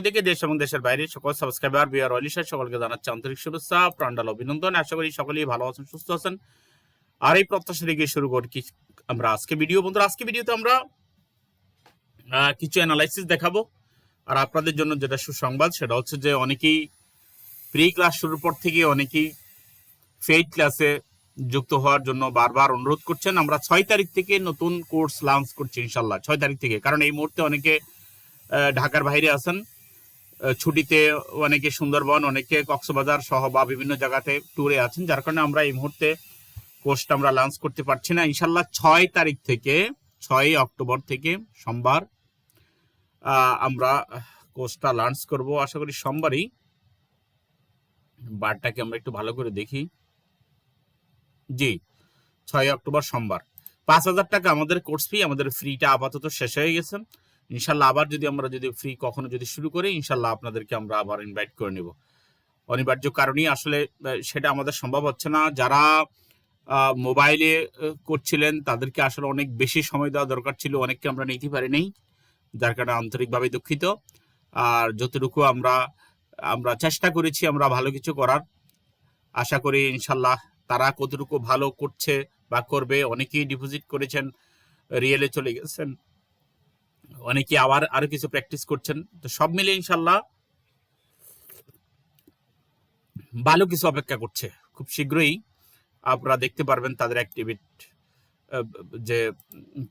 থেকে। দেশ এবং দেশের বাইরে সকল সাবস্ক্রাইবার আন্তরিক অভিনন্দন। আশা করি ভালো আছেন, সুস্থ আছেন। আর এই আমরা আজকে ভিডিও আজকে ভিডিওতে আমরা কিছু দেখাবো। আর আপনাদের জন্য যেটা সুসংবাদ, সেটা হচ্ছে যে অনেকেই প্রি ক্লাস শুরুর পর থেকে অনেকেই ফেইড ক্লাসে যুক্ত হওয়ার জন্য বারবার অনুরোধ করছেন। আমরা ছয় তারিখ থেকে নতুন কোর্স লঞ্চ করছি ইনশাল্লাহ ছয় তারিখ থেকে। কারণ এই মুহূর্তে অনেকে ঢাকার বাইরে আছেন ছুটিতে অনেকে সুন্দরবন, অনেকে কক্সবাজার সহ বা বিভিন্ন জায়গাতে ট্যুরে আছেন, যার কারণে আমরা এই মুহূর্তে কোর্সটা আমরা লঞ্চ করতে পারছি না। ইনশাল্লাহ ছয় তারিখ থেকে, ছয় অক্টোবর থেকে সোমবার আমরা কোর্সটা লঞ্চ করব। আশা করি সোমবারই বারটাকে আমরা একটু ভালো করে দেখি। জি, ছয় অক্টোবর সোমবার। পাঁচ হাজার টাকা আমাদের কোর্স ফি আমাদের ফ্রিটা আপাতত শেষ হয়ে গেছে। ইনশাল্লাহ আবার যদি আমরা যদি ফ্রি কখনো যদি শুরু করি, ইনশাল্লাহ আপনাদেরকে আমরা আবার ইনভাইট করে নেব। অনিবার্য কারণেই আসলে সেটা আমাদের সম্ভব হচ্ছে না। যারা মোবাইলে করছিলেন, তাদেরকে আসলে অনেক বেশি সময় দেওয়া দরকার ছিল। অনেককে আমরা নিতে পারি নাই যার কারণে আন্তরিকভাবে দুঃখিত। আর যতটুকু আমরা আমরা চেষ্টা করেছি, আমরা ভালো কিছু করার। আশা করি ইনশাল্লাহ তারা কতটুকু ভালো করছে বা করবে, অনেকেই ডিপোজিট করেছেন রিয়েলে চলে গেছেন অনেকে আবার আরও কিছু প্র্যাকটিস করছেন, তো সব মিলে ইনশাল্লাহ ভালো কিছু অপেক্ষা করছে। খুব শীঘ্রই আপনারা দেখতে পারবেন তাদের অ্যাক্টিভিট যে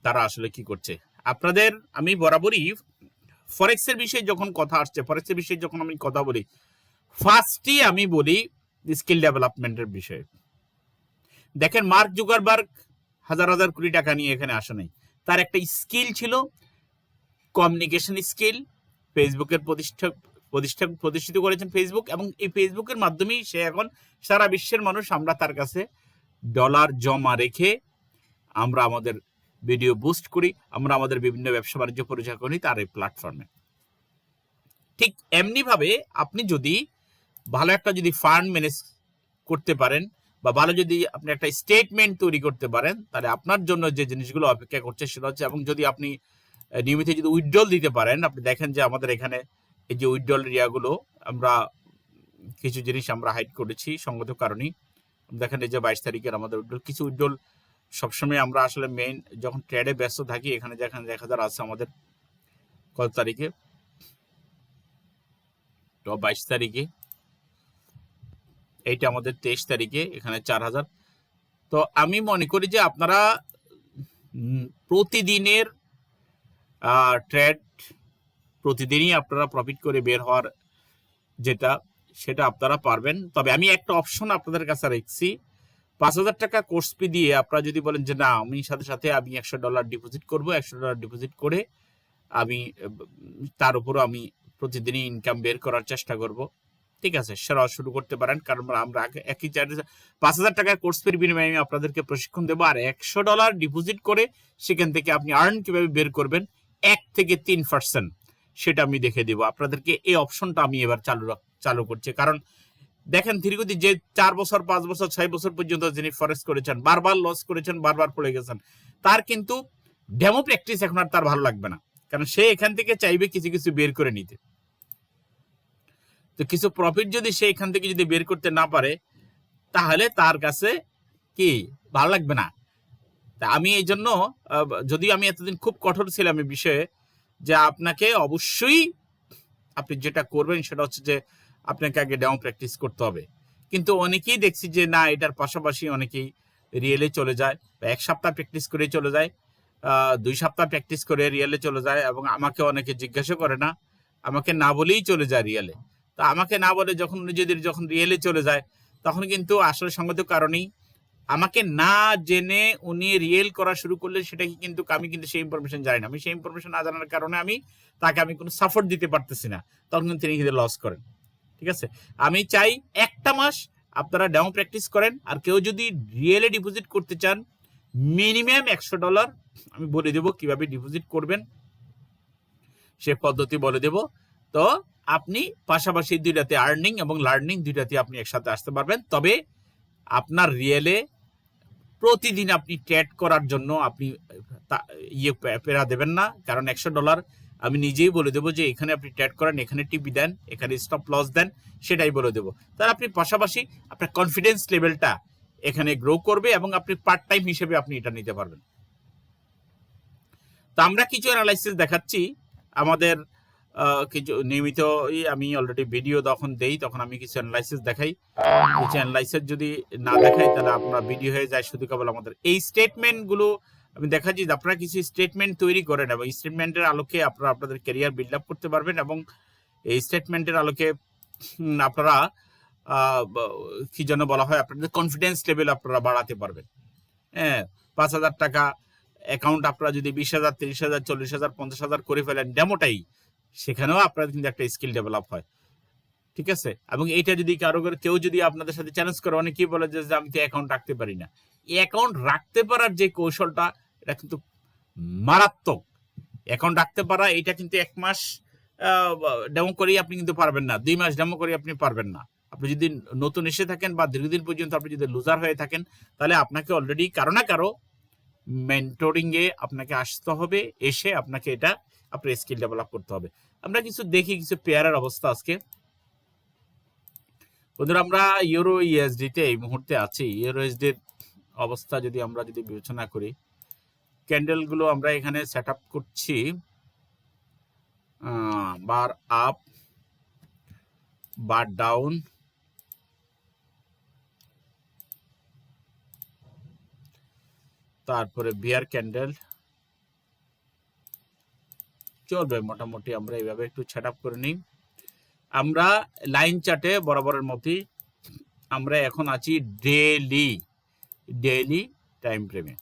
তারা আসলে কি করছে। আপনাদের আমি বরাবরই ফরেক্সের বিষয়ে যখন কথা আসছে ফরেক্সের বিষয়ে যখন আমি কথা বলি ফার্স্টই আমি বলি স্কিল ডেভেলপমেন্টের বিষয়ে। দেখেন মার্ক জুগারবার্গ হাজার হাজার কোটি টাকা নিয়ে এখানে আসে নাই। তার একটা স্কিল ছিল কমিউনিকেশন স্কিল ফেসবুকের প্রতিষ্ঠা প্রতিষ্ঠা, প্রতিষ্ঠিত করেছেন ফেসবুক এবং এই ফেসবুকের মাধ্যমেই সে এখন সারা বিশ্বের মানুষ আমরা তার কাছে ডলার জমা রেখে আমরা আমাদের ভিডিও বুস্ট করি, আমরা আমাদের বিভিন্ন ব্যবসা বাণিজ্য পরিচালনা করি তার এই প্ল্যাটফর্মে ঠিক এমনিভাবে আপনি যদি ভালো একটা যদি ফান্ড ম্যানেজ করতে পারেন বা ভালো যদি আপনি একটা স্টেটমেন্ট তৈরি করতে পারেন, তাহলে আপনার জন্য যে জিনিসগুলো অপেক্ষা করছে সেটা হচ্ছে, এবং যদি আপনি নিয়মিত যদি উইথড্রল দিতে পারেন, আপনি দেখেন যে আমাদের এখানে এই যে উইথড্রল এরিয়াগুলো আমরা কিছু জিনিস আমরা হাইড করেছি সঙ্গত কারণেই। দেখেন এই যে বাইশ তারিখের আমাদের উইথড্রল কিছু উইথড্রল সবসময় আমরা আসলে মেইন যখন ট্রেডে ব্যস্ত থাকি, এখানে যেখানে দেখা যার আছে আমাদের কত তারিখে? তো বাইশ তারিখে এইটা আমাদের তেইশ তারিখে, এখানে চার হাজার। তো আমি মনে করি যে আপনারা প্রতিদিনের ট্রেড, প্রতিদিনই আপনারা প্রফিট করে বের হওয়ার যেটা, সেটা আপনারা পারবেন। তবে আমি একটা অপশন আপনাদের কাছে রেখেছি। পাঁচ হাজার টাকা কোর্স ফি দিয়ে আপনারা যদি বলেন যে, না, আমি সাথে সাথে আমি একশো ডলার ডিপোজিট করব একশো ডলার ডিপোজিট করে আমি, তার উপরও আমি প্রতিদিনই ইনকাম বের করার চেষ্টা করব। ঠিক আছে, সেরা শুরু করতে পারেন। কারণ আমরা আগে একই চার্জে পাঁচ হাজার টাকার কোর্স ফির বিনিময়ে আমি আপনাদেরকে প্রশিক্ষণ দেবো। আর একশো ডলার ডিপোজিট করে সেখান থেকে আপনি আর্ন কীভাবে বের করবেন? এক থেকে তিন পার্সেন্ট সেটা আমি দেখে দেবো। আপনাদেরকে এই অপশনটা আমি এবার চালু চালু করছি। কারণ দেখেন ধীরগতি যে চার বছর, পাঁচ বছর, ছয় বছর পর্যন্ত যিনি ফরেস্ট করেছেন, বারবার লস করেছেন, বারবার পড়ে গেছেন, তার কিন্তু ডেমো প্র্যাকটিস এখন আর তার ভালো লাগবে না। কারণ সে এখান থেকে চাইবে কিছু কিছু বের করে নিতে। তো কিছু প্রফিট যদি সে এখান থেকে যদি বের করতে না পারে, তাহলে তার কাছে কি? ভালো লাগবে না। তা আমি এই জন্য যদি আমি এতদিন খুব কঠোর ছিলাম এই বিষয়ে, যে আপনাকে অবশ্যই আপনি যেটা করবেন সেটা হচ্ছে যে আপনাকে আগে ডেমো প্র্যাকটিস করতে হবে। কিন্তু অনেকেই দেখছি যে না, এটার পাশাপাশি অনেকেই রিয়েলে চলে যায় এক সপ্তাহ প্র্যাকটিস করে চলে যায় দুই সপ্তাহ প্র্যাকটিস করে রিয়েলে চলে যায় এবং আমাকে অনেকে জিজ্ঞাসা করে না, আমাকে না বলেই চলে যায় রিয়েলে তা আমাকে না বলে যখন যদি যখন রিয়েলে চলে যায়, তখন কিন্তু আসলে সঙ্গত কারণেই আমাকে না জেনে উনি রিয়েল করা শুরু করলে সেটা কি কিন্তু আমি কিন্তু সেই ইনফরমেশন জানি না। আমি সেই ইনফরমেশন না জানার কারণে আমি তাকে আমি কোনো সাপোর্ট দিতে পারতেছি না। তখন কিন্তু তিনি কিন্তু লস করেন। ঠিক আছে? আমি চাই একটা মাস আপনারা ডেমো প্র্যাকটিস করেন, আর কেউ যদি রিয়েলে ডিপোজিট করতে চান মিনিমাম একশো ডলার আমি বলে দেবো কীভাবে ডিপোজিট করবেন। সে পদ্ধতি বলে দেব। তো আপনি পাশাপাশি দুইটাতে আর্নিং এবং লার্নিং দুইটাতে আপনি একসাথে আসতে পারবেন। তবে আপনার রিয়েলে প্রতিদিন আপনি ট্রেড করার জন্য আপনি ইয়ে পেরা দেবেন না। কারণ একশো ডলার আমি নিজেই বলে দেবো যে এখানে আপনি ট্রেড করেন, এখানে টিপি দেন, এখানে স্টপ লস দেন, সেটাই বলে দেবো। তাহলে আপনি পাশাপাশি আপনার কনফিডেন্স লেভেলটা এখানে গ্রো করবে এবং আপনি পার্ট টাইম হিসেবে আপনি এটা নিতে পারবেন। তো আমরা কিছু অ্যানালাইসিস দেখাচ্ছি। আমাদের কিছু নিয়মিত আমি অলরেডি ভিডিও যখন দেই, তখন আমি কিছু অ্যানালাইসিস দেখাই। কিছু অ্যানালাইসিস যদি না দেখাই, তাহলে আপনার ভিডিও হয়ে যায় শুধু কেবল আমাদের। এই স্টেটমেন্টগুলো আমি দেখাচ্ছি যে আপনারা কিছু স্টেটমেন্ট তৈরি করেন এবং স্টেটমেন্টের আলোকে আপনারা আপনাদের ক্যারিয়ার বিল্ড আপ করতে পারবেন এবং এই স্টেটমেন্টের আলোকে আপনারা কি যেন বলা হয়, আপনাদের কনফিডেন্স লেভেল আপনারা বাড়াতে পারবেন। হ্যাঁ পাঁচ হাজার টাকা অ্যাকাউন্ট আপনারা যদি বিশ হাজার, তিরিশ হাজার, চল্লিশ হাজার, পঞ্চাশ হাজার করে ফেলেন ডেমোটাই সেখানেও আপনাদের কিন্তু একটা স্কিল ডেভেলপ হয়। ঠিক আছে? এবং এইটা যদি কারও করে কেউ যদি আপনাদের সাথে চ্যালেঞ্জ করে, অনেকেই বলে যে আমি তো অ্যাকাউন্ট রাখতে পারি না। এই অ্যাকাউন্ট রাখতে পারার যে কৌশলটা, এটা কিন্তু মারাত্মক। অ্যাকাউন্ট রাখতে পারা এটা কিন্তু এক মাস ডেমো করেই আপনি কিন্তু পারবেন না। দুই মাস ডেমো করে আপনি পারবেন না। আপনি যদি নতুন এসে থাকেন বা দীর্ঘদিন পর্যন্ত আপনি যদি লুজার হয়ে থাকেন, তাহলে আপনাকে অলরেডি কারও না কারও মেন্টরিং এ আপনাকে আসতে হবে, এসে আপনাকে এটা আপনার স্কিল ডেভেলপ করতে হবে। আমরা কিছু দেখি, কিছু পেয়ারের অবস্থা আজকে। বন্ধুরা, আমরা ইউরো ইউএসডি তে এই মুহূর্তে আছি। ইউরো ইউএসডির অবস্থা যদি আমরা যদি বিবেচনা করি ক্যান্ডেলগুলো আমরা এখানে সেট আপ করছি বার আপ বার ডাউন তারপরে বিয়ার ক্যান্ডেল চলবে মোটামুটি আমরা এইভাবে একটু সেট করে নিই। আমরা লাইন চার্টে বরাবরের মতোই আমরা এখন আছি ডেলি ডেলি টাইম ফ্রেমে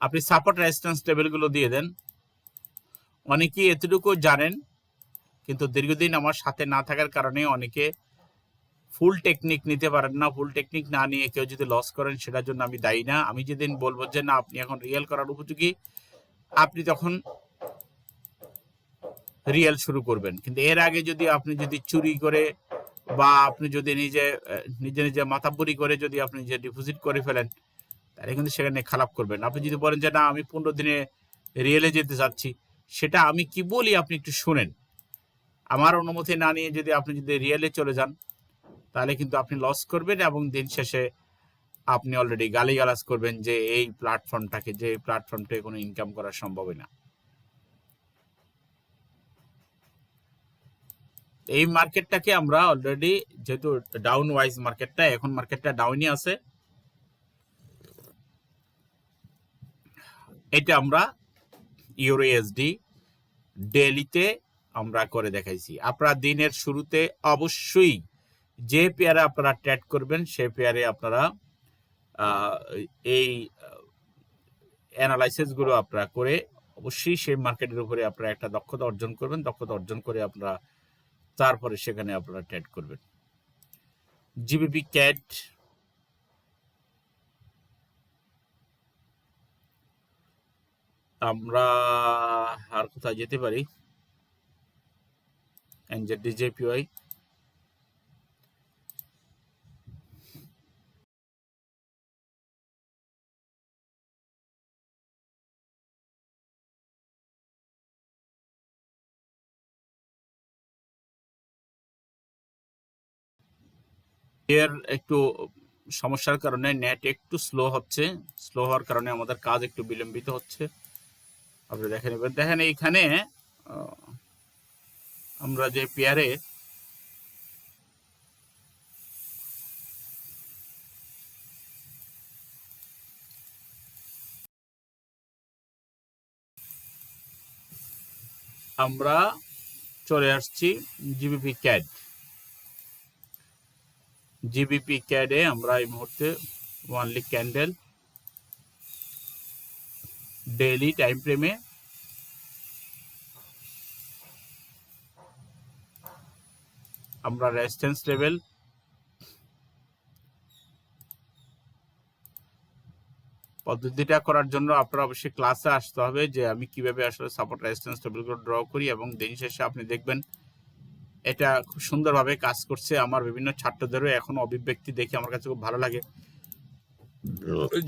আপনি সাপোর্ট রেজিস্ট্যান্স টেবিলগুলো দিয়ে দেন। অনেকেই এতটুকু জানেন, কিন্তু দীর্ঘদিন আমার সাথে না থাকার কারণে অনেকে ফুল টেকনিক নিতে পারেন না। ফুল টেকনিক না নিয়ে কেউ যদি লস করেন, সেটার জন্য আমি দায়ী না। আমি যেদিন বলব যে, না, আপনি এখন রিয়েল করার উপযোগী আপনি তখন রিয়েল শুরু করবেন। কিন্তু এর আগে যদি আপনি যদি চুরি করে বা আপনি যদি নিজে নিজে নিজে মাথাবুরি করে যদি আপনি নিজে ডিপোজিট করে ফেলেন, তাহলে কিন্তু সেখানে খারাপ করবেন। আপনি যদি বলেন যে, না, আমি পনেরো দিনে রিয়েলে যেতে চাচ্ছি, সেটা আমি কি বলি আপনি একটু শুনেন। আমার অনুমতি না নিয়ে যদি আপনি যদি রিয়েলে চলে যান, তাহলে কিন্তু আপনি লস করবেন এবং দিন শেষে আপনি অলরেডি গালিগালাজ করবেন যে এই প্ল্যাটফর্মটাকে যে এই প্ল্যাটফর্মটাকে কোনো ইনকাম করা সম্ভবই না। এই মার্কেটটাকে আমরা অলরেডি যেহেতু ডাউন ওয়াইজ মার্কেটটা এখন মার্কেটটা ডাউনই আছে। এটা আমরা ইউরো এসডি ডেলিতে আমরা করে দেখাইছি। আপনারা দিনের শুরুতে অবশ্যই যে পেয়ারে আপনারা ট্রেড করবেন, সে পেয়ারে আপনারা এই অ্যানালাইসিসগুলো আপনারা করে অবশ্যই সেই মার্কেটের উপরে আপনারা একটা দক্ষতা অর্জন করবেন। দক্ষতা অর্জন করে আপনারা তারপরে সেখানে আপনারা ট্রেড করবেন। জিবিপি ক্যাট আমরা আর কোথায় যেতে পারি? এনজেড ডিজেপিওয়াই এর একটু সমস্যার কারণে নেট একটু স্লো হচ্ছে। স্লো হওয়ার কারণে আমাদের কাজ একটু বিলম্বিত হচ্ছে। আপনি দেখে নেবেন। দেখেন এইখানে আমরা যে পেয়ারে আমরা চলে আসছি জিবিপি ক্যাড জিবিপি ক্যাডে আমরা এই মুহূর্তে ওয়ানলি ক্যান্ডেল ডেইলি টাইম ফ্রেমে আমরা রেজিস্ট্যান্স লেভেল পদ্ধতিটা করার জন্য আপনার অবশ্যই ক্লাসে আসতে হবে যে আমি কীভাবে আসলে সাপোর্ট রেজিস্ট্যান্স টেবিলগুলো ড্র করি এবং দিন শেষে আপনি দেখবেন এটা খুব সুন্দরভাবে কাজ করছে আমার বিভিন্ন ছাত্রদেরও এখন অভিব্যক্তি দেখে আমার কাছে খুব ভালো লাগে।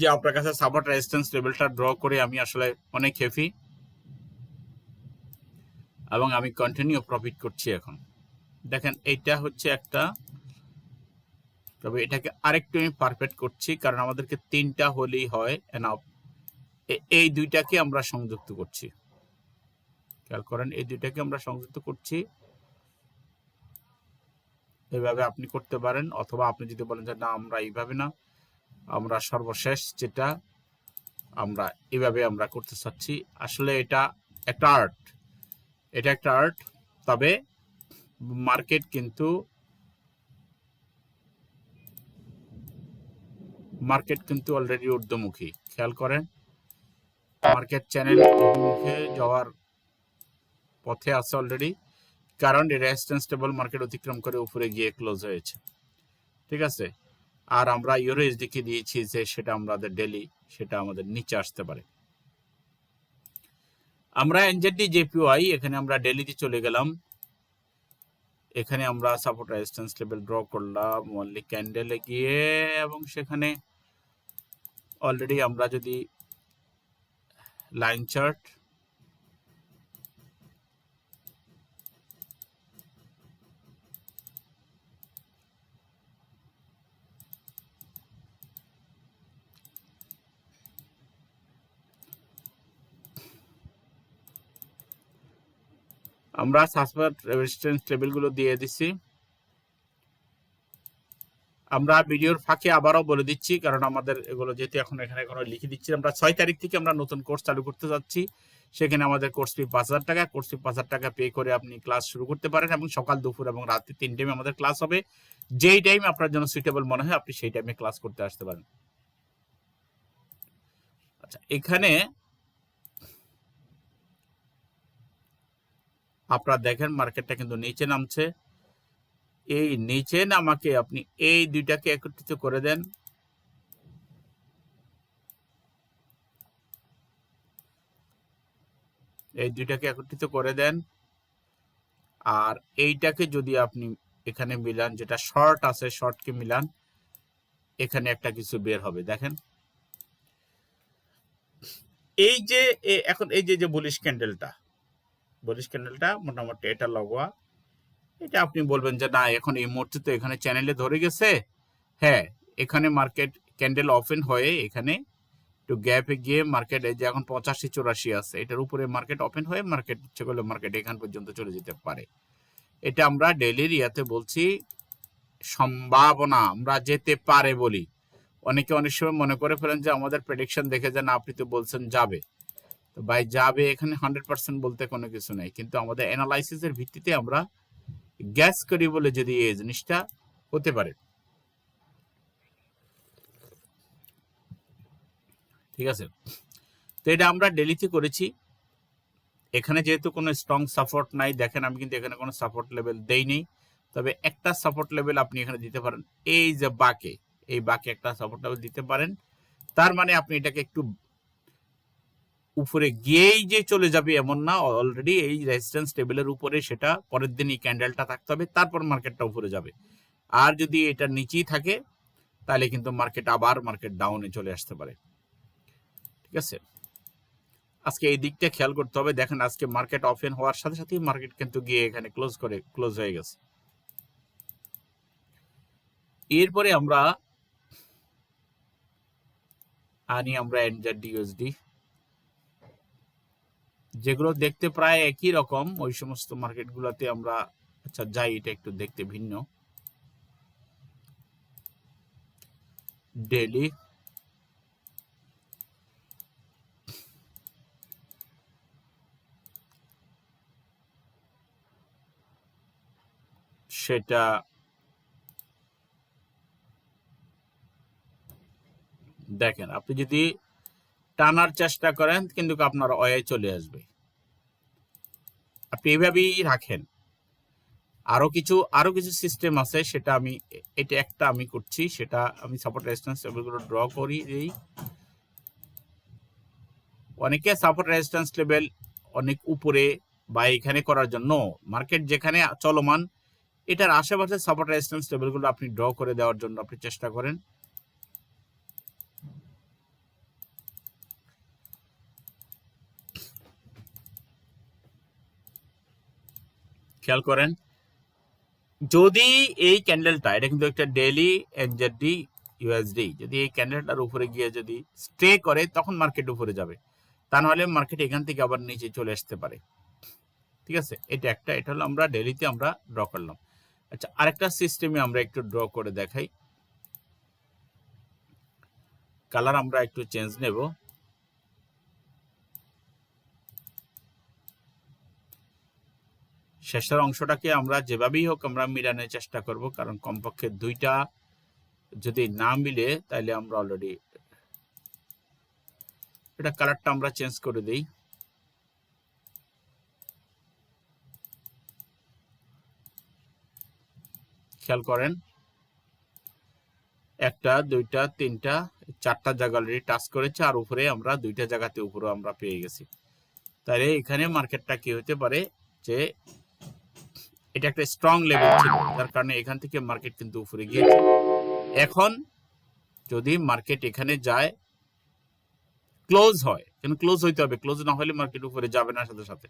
যে আপনার কাছে সাপোর্ট রেজিস্ট্যান্স লেভেলটা ড্র করে আমি আসলে অনেক হেভি এবং আমি কন্টিনিউ প্রফিট করছি এখন। দেখেন, এইটা হচ্ছে একটা তবে এটাকে আরেকটু আমি পারফেক্ট করছি কারণ আমাদেরকে তিনটা হলেই হয় এনাফ এই দুইটাকে আমরা সংযুক্ত করছি। খেয়াল করেন, এই দুইটাকে আমরা সংযুক্ত করছি। এইভাবে আপনি করতে পারেন, অথবা আপনি যদি বলেন যে, না, আমরা এইভাবে না, আমরা সর্বশেষ যেটা আমরা এভাবে আমরা করতে চাচ্ছি। আসলে এটা একটা আর্ট। এটা একটা আর্ট, তবে মার্কেট কিন্তু মার্কেট কিন্তু অলরেডি ঊর্ধ্বমুখী। খেয়াল করেন, মার্কেট চ্যানেল মুখে যাওয়ার পথে আছে অলরেডি। কারণ রেজিস্ট্যান্স টেবল মার্কেট অতিক্রম করে উপরে গিয়ে ক্লোজ হয়েছে। ঠিক আছে? আর আমরা ইউরো এসডিকে দিয়েছি যে সেটা আমাদের ডেলি সেটা আমাদের নিচে আসতে পারে। আমরা এনজেডি জেপিওয়াই এখানে আমরা ডেলিতে চলে গেলাম। এখানে আমরা সাপোর্ট রেজিস্ট্যান্স লেভেল ড্র করলাম অনলি ক্যান্ডেলে গিয়ে এবং সেখানে অলরেডি আমরা যদি লাইন চার্ট আমরা সাসপেক্ট রেজিস্ট্যান্স লেভেলগুলো দিয়ে দিছি। আমরা ভিডিওর ফাঁকে আবারও বলে দিচ্ছি, কারণ আমাদের এগুলো যেহেতু এখন এখানে কোনো লিখে দিচ্ছি আমরা ছয় তারিখ থেকে আমরা নতুন কোর্স চালু করতে যাচ্ছি। সেখানে আমাদের কোর্স ফি পাঁচ হাজার টাকা। কোর্স ফি পাঁচ হাজার টাকা পে করে আপনি ক্লাস শুরু করতে পারেন এবং সকাল, দুপুর এবং রাতে তিন টাইমে আমাদের ক্লাস হবে। যেই টাইম আপনার জন্য সুইটেবল মনে হয়, আপনি সেই টাইমে ক্লাস করতে আসতে পারেন। আচ্ছা এখানে আপনারা দেখেন মার্কেটটা কিন্তু নিচে নামছে। এই নিচে নামাকে আপনি এই দুইটাকে একত্রিত করে দেন। এই দুইটাকে একত্রিত করে দেন। আর এইটাকে যদি আপনি এখানে মিলান, যেটা শর্ট আছে, শর্টকে মিলান, এখানে একটা কিছু বের হবে, দেখেন। এই যে এখন এই যে যে বুলিশ ক্যান্ডেলটা বুলিশ ক্যান্ডেলটা মোটামুটি এটা লগোয়া এটা আপনি বলবেন যে, না, এখন এই মুহূর্তে তো এখানে চ্যানেলে ধরে গেছে। হ্যাঁ এখানে মার্কেট ক্যান্ডেল ওপেন হয়ে এখানে একটু গ্যাপে গিয়ে মার্কেট যে এখন পঁচাশি, চুরাশি আছে, এটার উপরে মার্কেট ওপেন হয়ে মার্কেট ইচ্ছে করলে মার্কেট এখান পর্যন্ত চলে যেতে পারে। এটা আমরা ডেলির ইয়াতে বলছি, সম্ভাবনা, আমরা যেতে পারে বলি। অনেকে অনেক সময় মনে করে ফেলেন যে, আমাদের প্রেডিকশন দেখে যে, না, আপনি তো বলছেন যাবে। তো ভাই যাবে এখানে হান্ড্রেড পার্সেন্ট বলতে কোনো কিছু নেই। কিন্তু আমাদের অ্যানালাইসিসের ভিত্তিতে আমরা গ্যাস করি বলে যদি এই জিনিসটা হতে পারে। ঠিক আছে? তো এটা আমরা ডেলিতে করেছি। এখানে যেহেতু কোনো স্ট্রং সাপোর্ট নাই, দেখেন আমি কিন্তু এখানে কোনো সাপোর্ট লেভেল দেইনি তবে একটা সাপোর্ট লেভেল আপনি এখানে দিতে পারেন। এই যে বাকে, এই বাকে একটা সাপোর্ট লেভেল দিতে পারেন। তার মানে আপনি এটাকে একটু উপরে গিয়েই যে চলে যাবে এমন না অলরেডি এই রেজিস্ট্যান্স টেবিলের উপরে সেটা পরের দিন এই ক্যান্ডেলটা থাকতে হবে, তারপর মার্কেটটা উপরে যাবে। আর যদি এটা নিচেই থাকে, তাহলে কিন্তু মার্কেট আবার মার্কেট ডাউনে চলে আসতে পারে। ঠিক আছে? আজকে এই দিকটা খেয়াল করতে হবে। দেখেন আজকে মার্কেট ওপেন হওয়ার সাথে সাথেই মার্কেট কিন্তু গিয়ে এখানে ক্লোজ করে ক্লোজ হয়ে গেছে। এরপরে আমরা আনি আমরা এনজার ডিউএসডি যেগুলো দেখতে প্রায় একই রকম, ওই সমস্ত মার্কেটগুলোতে আমরা আচ্ছা যাই, এটা একটু দেখতে ভিন্ন। ডেলি। সেটা দেখেন, আপনি যদি টানার চেষ্টা করেন, কিন্তু আপনার অয়ে চলে আসবে। আপনি এইভাবেই রাখেন। আরও কিছু আরও কিছু সিস্টেম আছে, সেটা আমি, এটা একটা আমি করছি, সেটা আমি সাপোর্ট রেজিস্ট্যান্স লেভেলগুলো ড্র করি, এই। অনেকে সাপোর্ট রেজিস্ট্যান্স লেভেল অনেক উপরে বা এখানে করার জন্য মার্কেট যেখানে চলমান, এটার আশেপাশে সাপোর্ট রেজিস্ট্যান্স লেভেলগুলো আপনি ড্র করে দেওয়ার জন্য আপনি চেষ্টা করেন। খেয়াল করেন, যদি এই ক্যান্ডেলটা এটা কিন্তু একটা ডেইলি এনজেডি ইউএসডি যদি এই ক্যান্ডেলটার উপরে গিয়ে যদি স্টে করে, তখন মার্কেট উপরে যাবে। তা নাহলে মার্কেট এখান থেকে আবার নিচে চলে আসতে পারে। ঠিক আছে? এটা একটা, এটা হলো আমরা ডেলিতে আমরা ড্র করলাম। আচ্ছা আরেকটা সিস্টেমে আমরা একটু ড্র করে দেখাই। কালার আমরা একটু চেঞ্জ নেব। শেষের অংশটাকে আমরা যেভাবেই হোক আমরা মিলানোর চেষ্টা করব, কারণ কমপক্ষে দুইটা যদি না মিলে তাহলে আমরা অলরেডি এটা কালারটা আমরা চেঞ্জ করে দিই। খেয়াল করেন, একটা, দুইটা, তিনটা, চারটা জায়গা অলরেডি টাচ করেছে, আর উপরে আমরা দুইটা জায়গাতে উপরে আমরা পেয়ে গেছি। তাহলে এখানে মার্কেটটা কি হতে পারে যে এটা একটা স্ট্রং লেভেল ছিল, যার কারণে এখান থেকে মার্কেট কিন্তু উপরে গিয়েছে। এখন যদি মার্কেট এখানে যায় ক্লোজ হয়, কেন ক্লোজ হইতে হবে? ক্লোজ না হলে মার্কেট উপরে যাবে না সাথে সাথে।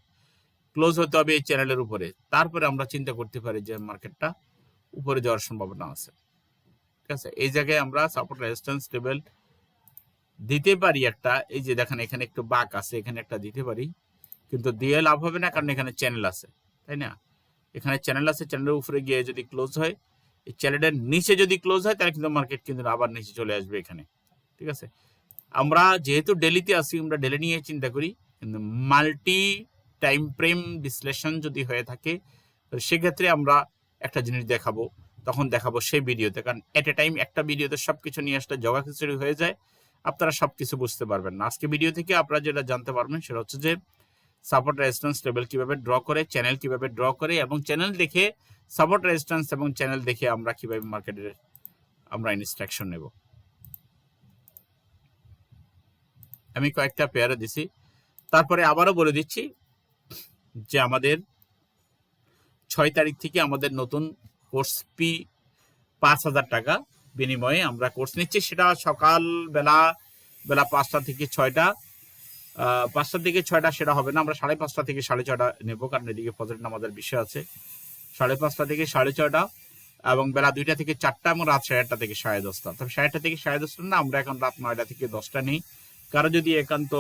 ক্লোজ হতে হবে এই চ্যানেলের উপরে। তারপরে আমরা চিন্তা করতে পারি যে মার্কেটটা উপরে যাওয়ার সম্ভাবনা আছে। ঠিক আছে? এই জায়গায় আমরা সাপোর্ট রেজিস্ট্যান্স লেভেল দিতে পারি একটা, এই যে দেখেন এখানে একটু বাক আছে, এখানে একটা দিতে পারি। কিন্তু দিয়ে লাভ হবে না, কারণ এখানে চ্যানেল আছে। তাই না? এখানে চ্যানেল আছে চ্যানেলের উপরে গিয়ে যদি ক্লোজ হয়, এই চ্যানেলের নিচে যদি ক্লোজ হয়, তাহলে কিন্তু মার্কেট কিন্তু আবার নিচে চলে আসবে এখানে, ঠিক আছে? আমরা যেহেতু ডেলিতে আসি আমরা ডেলি নিয়ে চিন্তা করি, কিন্তু মাল্টি টাইম ফ্রেম বিশ্লেষণ যদি হয়ে থাকে সেক্ষেত্রে আমরা একটা জিনিস দেখাবো, তখন দেখাবো সেই ভিডিওতে কারণ এট এ টাইম একটা ভিডিওতে সব কিছু নিয়ে আসলে জগা খিচুড়ি হয়ে যায়, আপনারা সব কিছু বুঝতে পারবেন না। আজকে ভিডিও থেকে আপনারা যেটা জানতে পারবেন, সেটা হচ্ছে যে সাপোর্ট রেজিস্ট্যান্স লেভেল কীভাবে ড্র করে চ্যানেল কীভাবে ড্র করে এবং চ্যানেল দেখে সাপোর্ট রেজিস্ট্যান্স এবং চ্যানেল দেখে আমরা কীভাবে মার্কেটের আমরা ইনস্ট্রাকশন নেব। আমি কয়েকটা পেয়ারে দিছি। তারপরে আবারও বলে দিচ্ছি যে আমাদের ছয় তারিখ থেকে আমাদের নতুন কোর্স পি পাঁচ হাজার টাকা বিনিময়ে আমরা কোর্স নিচ্ছি। সেটা সকাল বেলা বেলা পাঁচটা থেকে ছয়টা। আহ, দিকে ছয়টা সেটা হবে না আমরা সাড়ে পাঁচটা থেকে সাড়ে ছয়টা নেব কারণ এদিকে ফজর নামাজের বিষয় আছে। সাড়ে পাঁচটা থেকে সাড়ে ছয়টা এবং বেলা দুইটা থেকে চারটা এবং রাত সাড়ে আটটা থেকে সাড়ে দশটা। তবে সাড়ে আটটা থেকে সাড়ে দশটা না আমরা এখন রাত নয়টা থেকে দশটা নেই। কারও যদি একান্ত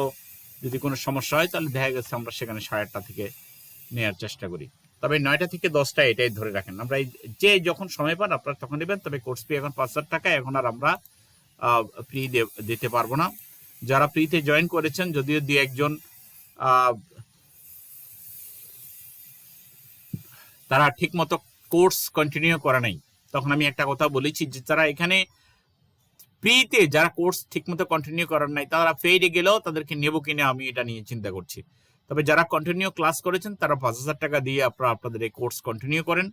যদি কোনো সমস্যা হয় তাহলে দেখা গেছে আমরা সেখানে সাড়ে আটটা থেকে নেওয়ার চেষ্টা করি। তবে নয়টা থেকে দশটা এটাই ধরে রাখেন। আমরা যে যখন সময় পান আপনারা তখন নেবেন তবে কোর্স ফি এখন পাঁচ হাজার টাকা এখন আর আমরা ফ্রি দিতে পারব না। যারা ফ্রিতে জয়েন করেছেন, যদিও দু একজন তারা ঠিক মতো কোর্স কন্টিনিউ করে নাই। তখন আমি একটা কথা বলেছি যে তারা এখানে ফ্রিতে যারা কোর্স ঠিকমতো কন্টিনিউ করার নাই, তারা পেইডে গেলেও তাদেরকে নেব কিনা আমি এটা নিয়ে চিন্তা করছি। তবে যারা কন্টিনিউ ক্লাস করেছেন, তারা পাঁচ হাজার টাকা দিয়ে আপনারা আপনাদের এই কোর্স কন্টিনিউ করেন।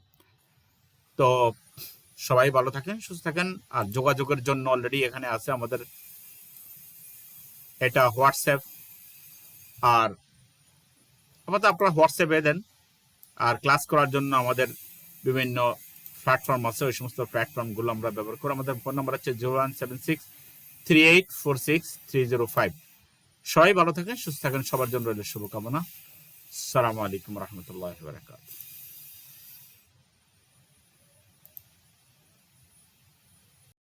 তো সবাই ভালো থাকেন, সুস্থ থাকেন, আর যোগাযোগের জন্য অলরেডি এখানে আছে আমাদের এটা হোয়াটসঅ্যাপ। আর আপাতত আপনারা হোয়াটসঅ্যাপে দেন। আর ক্লাস করার জন্য আমাদের বিভিন্ন প্ল্যাটফর্ম আছে, ওই সমস্ত প্ল্যাটফর্মগুলো আমরা ব্যবহার করি। আমাদের ফোন নাম্বার হচ্ছে zero one seven six three eight four six three zero five. সবাই ভালো থাকেন, সুস্থ থাকেন, সবার জন্য রইল শুভকামনা। সালামু আলাইকুম রহমতুল্লাহ বারাকাতুহু।